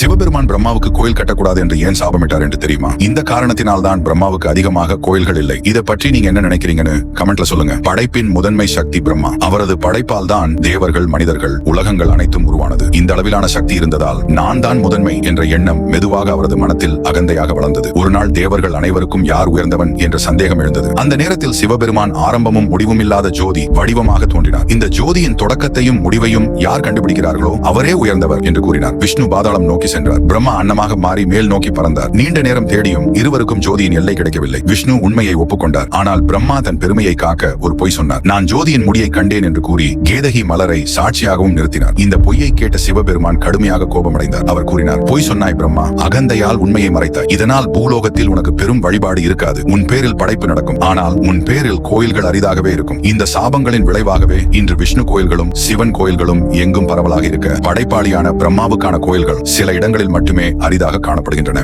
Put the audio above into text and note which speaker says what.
Speaker 1: சிவபெருமான் பிரம்மாவுக்கு கோயில் கட்டக்கூடாது என்று ஏன் சாபமிட்டார் என்று தெரியுமா? இந்த காரணத்தினால் தான் பிரம்மாவுக்கு அதிகமாக கோயில்கள் இல்லை. இதை பற்றி நீங்க என்ன நினைக்கிறீங்கன்னு கமெண்ட்ல சொல்லுங்க. படைப்பின் முதன்மை சக்தி பிரம்மா. அவரது படைப்பால் தான் தேவர்கள் மனிதர்கள் உலகங்கள் அனைத்தும் உருவானது. இந்த அளவிலான சக்தி இருந்ததால் நான் தான் முதன்மை என்ற எண்ணம் மெதுவாக அவரது மனத்தில் அகந்தையாக வளர்ந்தது. ஒரு நாள் தேவர்கள் அனைவருக்கும் யார் உயர்ந்தவன் என்ற சந்தேகம் எழுந்தது. அந்த நேரத்தில் சிவபெருமான் ஆரம்பமும் முடிவும் இல்லாத ஜோதி வடிவமாக தோன்றினார். இந்த ஜோதியின் தொடக்கத்தையும் முடிவையும் யார் கண்டுபிடிக்கிறார்களோ அவரே உயர்ந்தவர் என்று கூறினார். விஷ்ணு பாதாளம் நோக்கி சென்றார். பிரம்மா அன்னமாக மாறி மேல் நோக்கி பறந்தார். நீண்ட நேரம் தேடியும் இருவருக்கும் ஜோதியின் எல்லை கிடைக்கவில்லை. விஷ்ணு உண்மையை ஒப்புக்கொண்டார். ஆனால் பிரம்மா தன் பெருமையை காக்க ஒரு பொய் சொன்னார். நான் ஜோதியின் முடியை கண்டேன் என்று கூறி கேதகி மலரை சாட்சியாகவும் நிறுத்தினார். இந்த பொய்யை கேட்ட சிவபெருமான் கடுமையாக கோபமடைந்தார். அவர் கூறினார் பொய் சொன்னாய் பிரம்மா. அகந்தையால் உண்மையை மறைத்தாய். இதனால் பூலோகத்தில் உனக்கு பெரும் வழிபாடு இருக்காது. உன் பேரில் படைப்பு நடக்கும். ஆனால் உன் பேரில் கோயில்கள் அரிதாகவே இருக்கும். இந்த சாபங்களின் விளைவாகவே இன்று விஷ்ணு கோயில்களும் சிவன் கோயில்களும் எங்கும் பரவலாக இருக்க. படைப்பாளியான பிரம்மாவுக்கான கோயில்கள் சில இடங்களில் மட்டுமே அரிதாக காணப்படுகின்றன.